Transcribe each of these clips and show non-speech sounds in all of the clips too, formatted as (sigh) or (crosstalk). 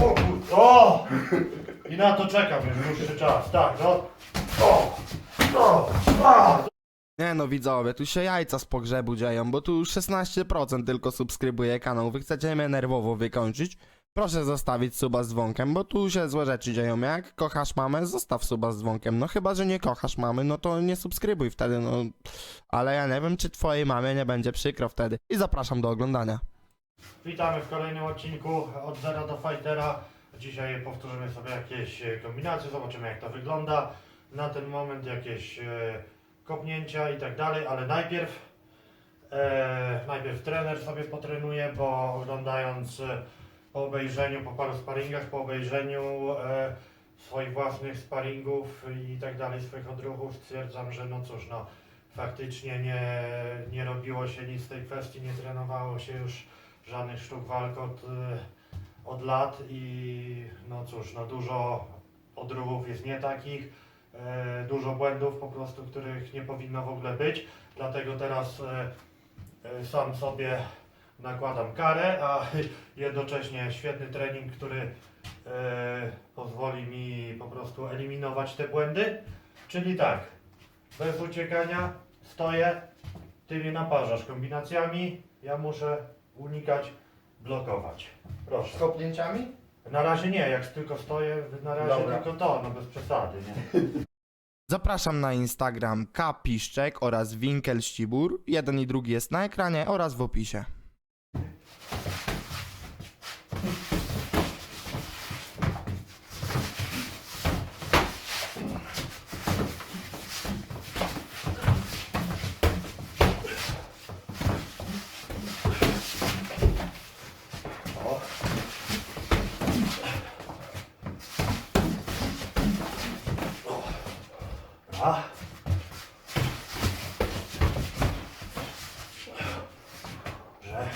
O. O! I na to czekam już dłuższy czas, tak, no. O! O! A! Nie no widzowie, tu się jajca z pogrzebu dzieją, bo tu 16% tylko subskrybuje kanał. Wy chcecie mnie nerwowo wykończyć? Proszę zostawić suba z dzwonkiem, bo tu się złe rzeczy dzieją. Jak kochasz mamę, zostaw suba z dzwonkiem. No chyba, że nie kochasz mamy, no to nie subskrybuj wtedy, no. Ale ja nie wiem, czy twojej mamie nie będzie przykro wtedy. I zapraszam do oglądania. Witamy w kolejnym odcinku od Zera do Fightera. Dzisiaj powtórzymy sobie jakieś e, kombinacje, zobaczymy jak to wygląda. Na ten moment jakieś e, kopnięcia i tak dalej, ale najpierw e, najpierw trener sobie potrenuje, bo oglądając e, po obejrzeniu, po paru sparingach, po obejrzeniu e, swoich własnych sparingów i tak dalej, swoich odruchów stwierdzam, że no cóż, no faktycznie nie, nie robiło się nic w tej kwestii, nie trenowało się już żadnych sztuk walk od, y, od lat i no cóż, no dużo odruchów jest nie takich, e, dużo błędów po prostu, których nie powinno w ogóle być, dlatego teraz e, sam sobie nakładam karę, a (laughs) jednocześnie świetny trening, który pozwoli mi po prostu eliminować te błędy, czyli tak, bez uciekania, stoję, ty mnie naparzasz kombinacjami, ja muszę unikać, blokować. Proszę. Z kopnięciami? Na razie nie, jak tylko stoję, na razie Dobra. tylko to, no bez przesady, nie? (laughs) Zapraszam na Instagram Kapiszczek oraz Winkel Ścibur. Jeden i drugi jest na ekranie oraz w opisie.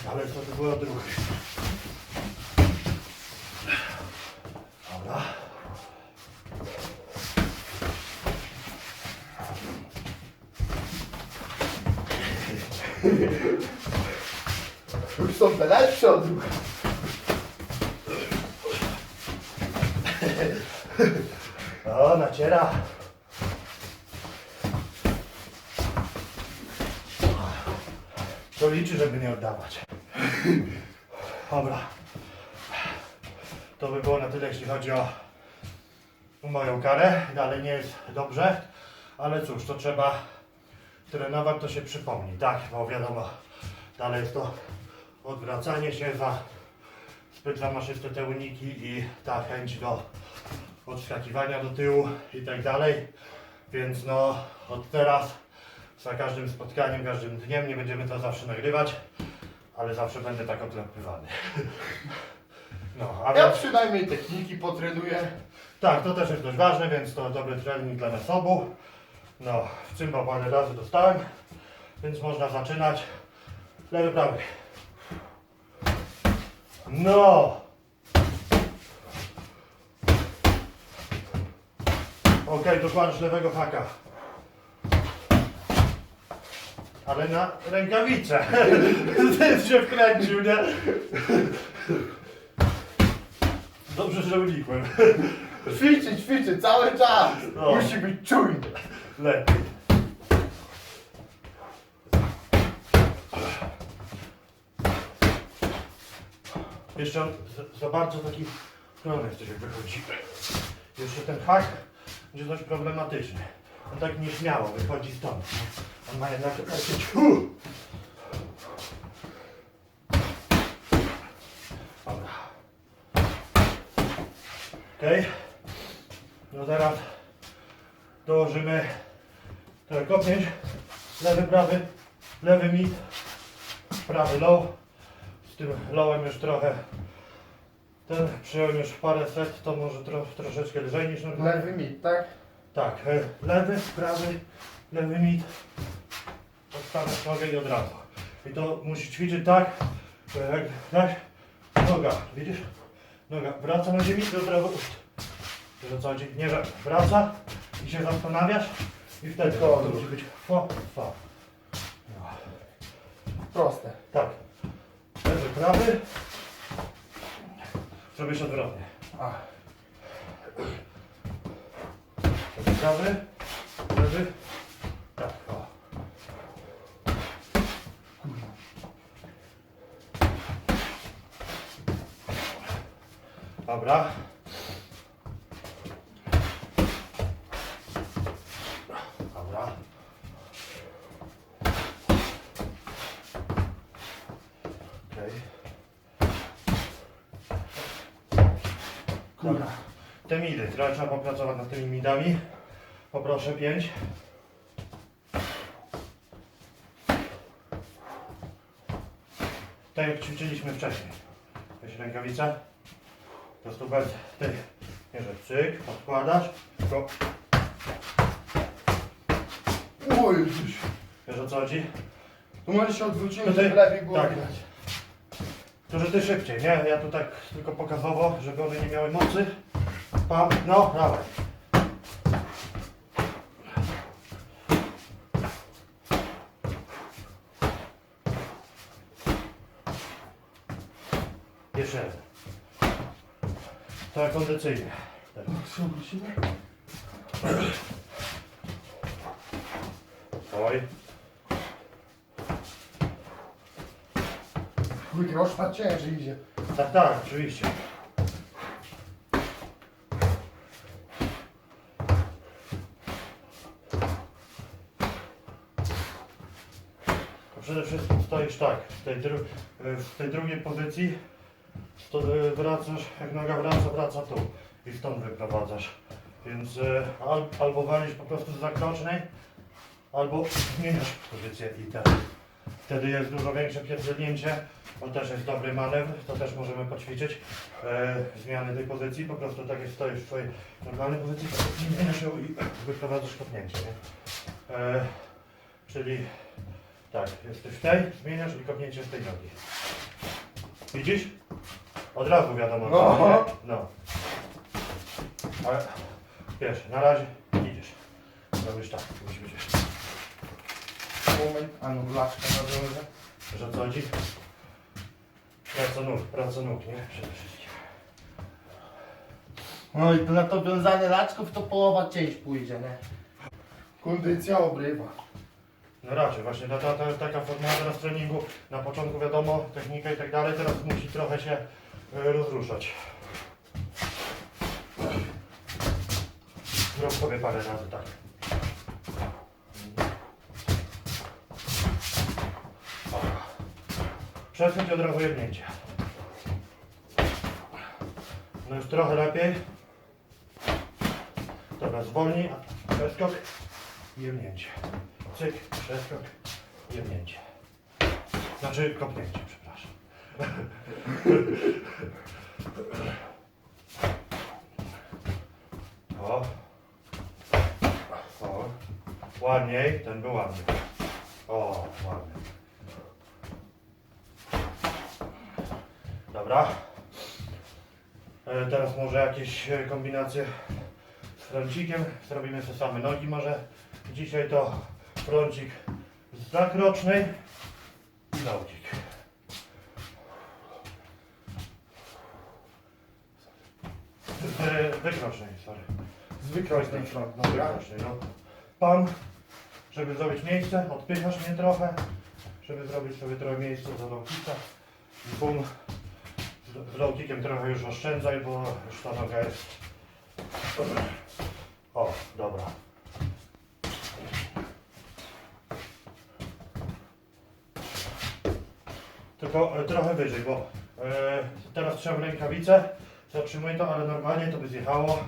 Ale co to było drugie? Dobra. Już są te lepsze odruchy. O, naciera. To liczy, żeby nie oddawać. Dobra. To by było na tyle, jeśli chodzi o moją karę. Dalej nie jest dobrze, ale cóż, to trzeba trenować, to się przypomni, tak? Bo wiadomo, dalej jest to odwracanie się za zbyt zamaszyste te uniki i ta chęć do odskakiwania do tyłu i tak dalej. Więc no od teraz za każdym spotkaniem, każdym dniem nie będziemy to zawsze nagrywać, ale zawsze będę tak odlepywany. (laughs) No, a Ja przynajmniej techniki potrenuję. tak, to też jest dość ważne, więc to dobry trening dla nas obu. No, w cymbał parę razy dostałem, więc można zaczynać. Lewy, prawy. No! Okej, dokładasz lewego haka. Ale na rękawicę. (laughs) Ty się wkręcił, nie? Dobrze, że unikłem. Ćwiczy, ćwiczy cały czas. No. Musi być czujny. Lepiej. Jeszcze za, za bardzo taki jesteś jak wychodzi. Jeszcze ten hak będzie dość problematyczny. On tak nieśmiało wychodzi stąd. nie? On ma jednak ciu. Dobra. Okej. No teraz dołożymy trochę kopnięć. Lewy, prawy, lewy mid, prawy low. Z tym lowem już trochę ten przyjąłem już parę set, to może tro, troszeczkę lżej niż normalnie. Lewy mit, tak? Tak, e, lewy, prawy, lewy mid. Odstawiasz nogę i od razu. I to musisz ćwiczyć tak, że jak daś, noga, widzisz? Noga wraca na ziemi i od razu ust. Chodzi? Nie, że wraca i się zastanawiasz i wtedy to musi być fa, fa. No. Proste. Tak. Lewy, prawy. Zrobisz odwrotnie. A. Prawy, lewy. Tak, o. Kurwa. Dobra. Dobra. Okej. Dobra. Te midy, trochę trzeba popracować nad tymi midami. Poproszę pięć. Tak jak ćwiczyliśmy wcześniej. Weź rękawice. Po prostu bez tych, że cyk, odkładasz, tylko Oj, Jezus. wiesz o co chodzi? Tu może się odwrócimy, Tutaj- żeby lepiej było tak. widać. To, że ty szybciej, nie? Ja tu tak tylko pokazowo, żeby one nie miały mocy. Pam, no, dawaj. Jeszcze jeden. To kondycyjnie. Tak. się obrócimy? Oj. Chuj, grosz na ciężej idzie. Tak, tak, oczywiście. To przede wszystkim stoisz tak, w tej, w tej drugiej pozycji to y, wracasz, jak noga wraca, wraca tu i stąd wyprowadzasz. Więc y, al albo walisz po prostu z zakrocznej, albo zmieniasz pozycję i tak. Wtedy jest dużo większe pierdzielnięcie, to też jest dobry manewr, to też możemy poćwiczyć e, zmiany tej pozycji, po prostu tak jak stoisz w swojej normalnej pozycji, zmieniasz ją i wyprowadzasz kopnięcie, nie? E, czyli tak, jesteś w tej, zmieniasz i kopnięcie z tej nogi. Widzisz? Od razu wiadomo, No. nie? no. Ale wiesz, na razie idziesz. Robisz tak, musi być jeszcze. Moment, a no na drodze. Wiesz o co chodzi? Praca nóg, praca nóg, nie? Przede wszystkim. No i to na to wiązanie laczków to połowa część pójdzie, nie? Kondycja obrywa. No raczej, właśnie ta, ta, ta, taka formuła teraz treningu, na początku wiadomo, technika i tak dalej, teraz musi trochę się rozruszać. Zrób sobie parę razy tak. Przesuń od razu jebnięcie. No już trochę lepiej. Dobra, zwolnij, przeskok i jebnięcie. Cyk, przeskok, jebnięcie. Znaczy kopnięcie. O. O. Ładniej, ten był ładny. O, ładny. Dobra. E, Teraz może jakieś e, kombinacje z froncikiem. Zrobimy sobie same nogi może. Dzisiaj to froncik z zakrocznej i lałcik. Z wykrocznej, sorry. Z wykrocznej front, dobra? Wykrocznej, no. Pan, żeby zrobić miejsce, odpychasz mnie trochę, żeby zrobić sobie trochę miejsca do lałkika. I bum. Z- lałkikiem trochę już oszczędzaj, bo już ta noga jest... O, dobra. Tylko e, trochę wyżej, bo e, teraz trzeba rękawice, zatrzymuj to, ale normalnie to by zjechało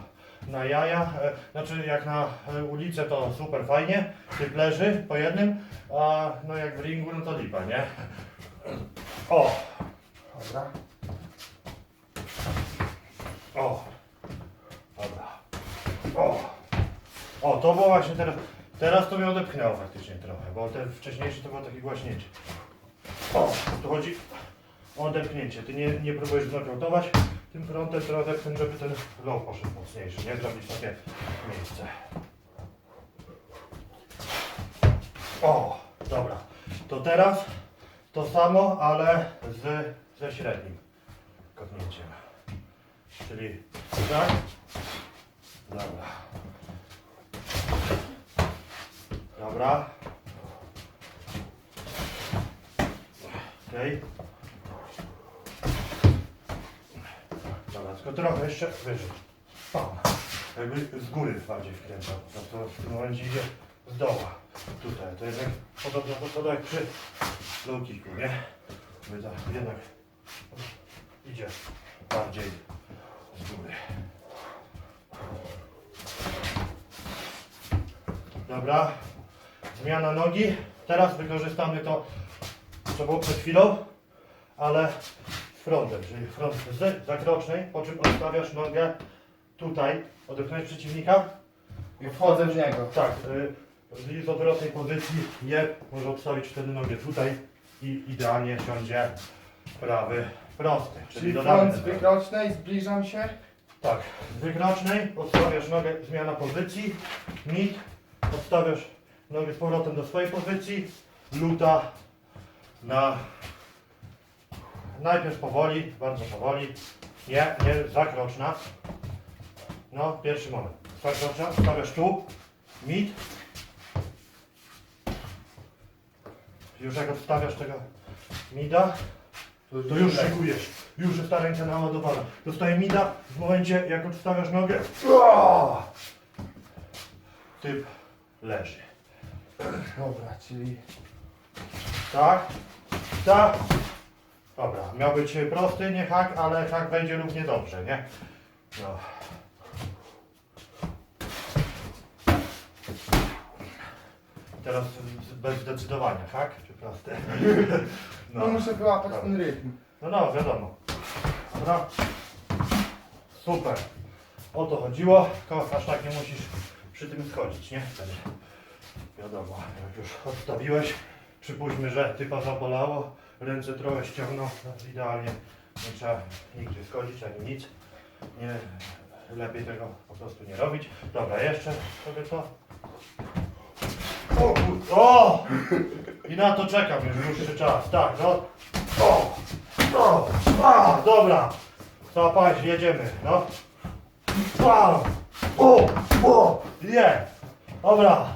na jaja. E, znaczy jak na e, ulicę to super fajnie, typ leży po jednym, a no jak w ringu no to lipa, nie? O, Dobra. o, dobra. O, o to było właśnie teraz, teraz to mnie odepchnęło faktycznie trochę, bo te wcześniejsze to było takie głaśnięcie. O, tu chodzi o odepchnięcie. Ty nie, nie próbujesz znokautować tym frontem, tylko odepchnąć, żeby ten low poszedł mocniejszy, nie? Zrobić takie miejsce. O, dobra. To teraz to samo, ale z, ze średnim kopnięciem. Czyli tak. Dobra. Dobra. Okej. Dobra, tylko trochę jeszcze wyżej. O, jakby z góry bardziej wkręcał. To w tym momencie idzie z doła. Tutaj. To jednak podobna metoda jak przy low nie? By to jednak idzie bardziej z góry. Dobra. Zmiana nogi. Teraz wykorzystamy to, co było przed chwilą, ale frontem, czyli front z zakrocznej, po czym odstawiasz nogę tutaj, odepchnąć przeciwnika. I wchodzę w niego. Tak, y, z odwrotnej pozycji je może odstawić wtedy nogę tutaj i idealnie siądzie prawy prosty. Czyli dodamy front z wykrocznej, zbliżam się. Tak, z wykrocznej odstawiasz nogę, zmiana pozycji, mit, odstawiasz nogę z powrotem do swojej pozycji, luta na najpierw powoli, bardzo powoli, nie, nie, zakroczna. No, pierwszy moment. Zakroczna, stawiasz tu, mit. Już jak odstawiasz tego mida, to już szykujesz. Już jest ta ręka naładowana. Dostaje mida w momencie, jak odstawiasz nogę. Typ leży. Dobra, czyli Tak? Tak? Dobra, miał być prosty, nie hak, ale hak wejdzie równie dobrze, nie? No. Teraz bez zdecydowania, hak czy prosty? no, muszę wyłapać ten rytm. No no, wiadomo. Dobra. Super. O to chodziło, tylko aż tak nie musisz przy tym schodzić, nie? Wtedy wiadomo, jak już odstawiłeś, przypuśćmy, że typa zabolało, ręce trochę ściągnął, no, idealnie nie trzeba nigdzie schodzić ani nic. Nie, lepiej tego po prostu nie robić. Dobra, jeszcze sobie to. O! O! I na to czekam już dłuższy czas, tak, no. O! O! A, dobra! Załapałeś, jedziemy, no. Wow! O! O! Je! Dobra!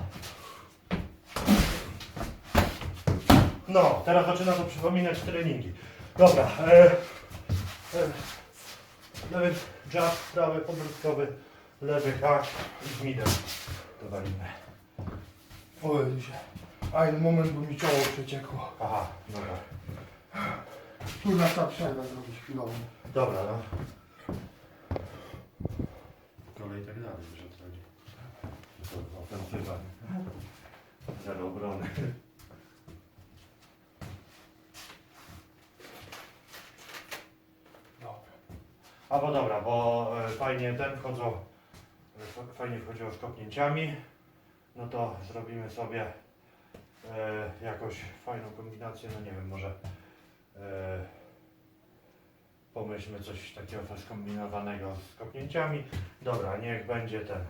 No, teraz zaczyna to przypominać treningi. Dobra, e, e, lewy jab, prawy podbródkowy, lewy hak i z midem dowalimy. Oj, się. Aj, moment, bo mi czoło przeciekło. Aha, dobra. Tu na ta przerwę zrobić chwilową. Dobra, no. Kolej i tak dalej, że to chodzi. To ofensywa. Zero obrony. A bo dobra, bo e, fajnie ten wchodzą, e, fajnie wchodziło z kopnięciami. No to zrobimy sobie e, jakąś fajną kombinację, no nie wiem, może e, pomyślmy coś takiego skombinowanego z kopnięciami. Dobra, niech będzie ten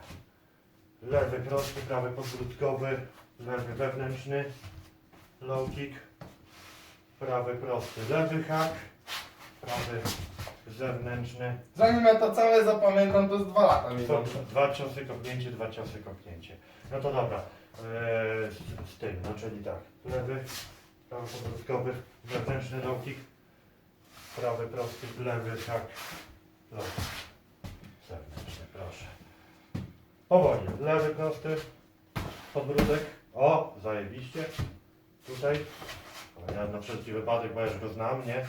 lewy prosty, prawy podbródkowy, lewy wewnętrzny, low kick, prawy prosty, lewy hak, prawy zewnętrzny, Zanim ja to całe zapamiętam, to z dwa lata mi to dwa ciosy kopnięcie, dwa ciosy kopnięcie. No to dobra, eee, z, z tym, no czyli tak, lewy, prawy podbródkowy, wewnętrzny low kick, prawy prosty, lewy hak, low zewnętrzny, proszę. Powoli, lewy prosty, podbródek, o, zajebiście, tutaj, ja na wszelki wypadek, bo ja już go znam, nie?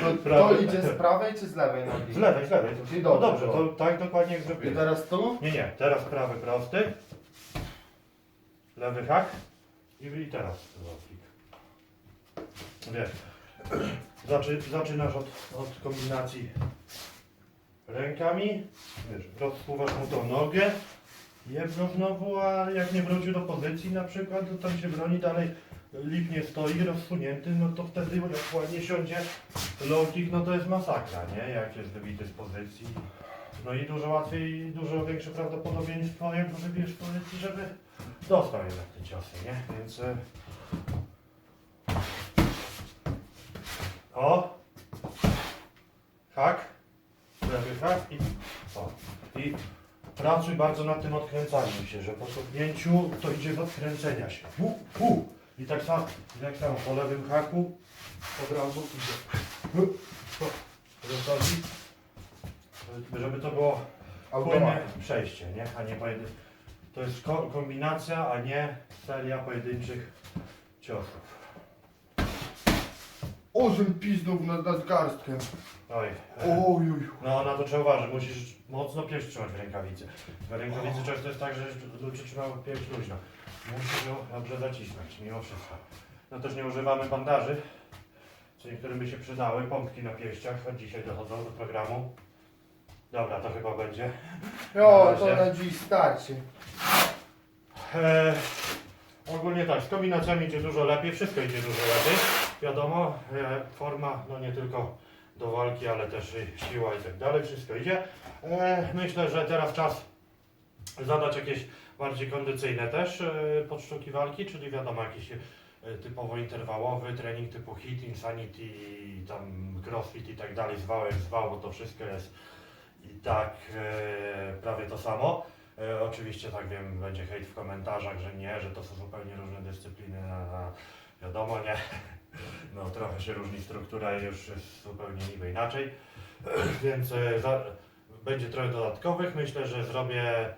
To, (laughs) to Prawy. idzie z prawej czy z lewej nogi? Z lewej, z lewej, Czyli no dobrze dobrze, było. to tak dokładnie jak I zrobiłem. teraz tu? Nie, nie, teraz prawy prosty, lewy hak i, i teraz lowkick. Wiesz, zaczy, zaczynasz od, od kombinacji rękami, wiesz, rozpływasz mu tą nogę, jedno znowu, a jak nie wrócił do pozycji na przykład, to tam się broni dalej, lipnie stoi rozsunięty, no to wtedy jak ładnie siądzie low kick, no to jest masakra, nie? Jak jest wybity z pozycji. No i dużo łatwiej, dużo większe prawdopodobieństwo, jak wybierz z pozycji, żeby dostał jednak te ciosy, nie? Więc... y, O! Hak. lewy hak i o. I pracuj bardzo nad tym odkręcaniem się, że po cofnięciu to idzie z odkręcenia się. Hu, hu. I tak samo, jak samo po lewym haku od razu idzie. Gotowi? Żeby to było płynne przejście, nie? A nie pojedyn... To jest ko kombinacja, a nie seria pojedynczych ciosów. Osiem pizdów nad, nad garstkiem. Oj. Ojuj. No na to trzeba uważać, musisz mocno pierś trzymać w rękawicy. W rękawicy często jest tak, że ludzie trzymają pierś luźno. Musisz ją dobrze zacisnąć, mimo wszystko. No też nie używamy bandaży, co niektórym by się przydały, pompki na pierściach, od dzisiaj dochodzą do programu. Dobra, to chyba będzie. Na to na dziś starczy. E, ogólnie tak, z kombinacjami idzie dużo lepiej, wszystko idzie dużo lepiej. Wiadomo, e, forma, no nie tylko do walki, ale też i siła i tak dalej, wszystko idzie. E, myślę, że teraz czas zadać jakieś bardziej kondycyjne też e, podsztuki walki, czyli wiadomo, jakiś e, typowo interwałowy trening typu HIT, Insanity, tam CrossFit i tak dalej, zwał jak zwał, bo to wszystko jest i tak e, prawie to samo. Oczywiście tak wiem, będzie hejt w komentarzach, że nie, że to są zupełnie różne dyscypliny, wiadomo, nie. (laughs) No trochę się różni struktura i już jest zupełnie niby inaczej. (clears throat) Więc za, będzie trochę dodatkowych. Myślę, że zrobię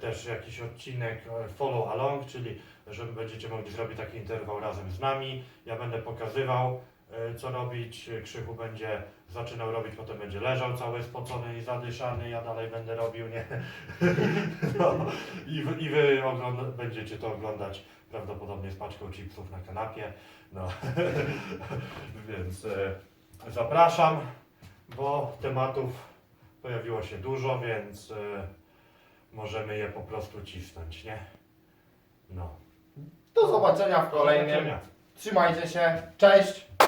też jakiś odcinek e, follow along, czyli że będziecie mogli zrobić taki interwał razem z nami. Ja będę pokazywał e, co robić. Krzychu będzie zaczynał robić, potem będzie leżał cały spocony i zadyszany. Ja dalej będę robił, nie? (laughs) No, i, wy- I wy będziecie to oglądać prawdopodobnie z paczką chipsów na kanapie. No. (laughs) Więc e, zapraszam, bo tematów pojawiło się dużo, więc e, możemy je po prostu cisnąć, nie? No. Do zobaczenia w kolejnym. Trzymajcie się. Cześć.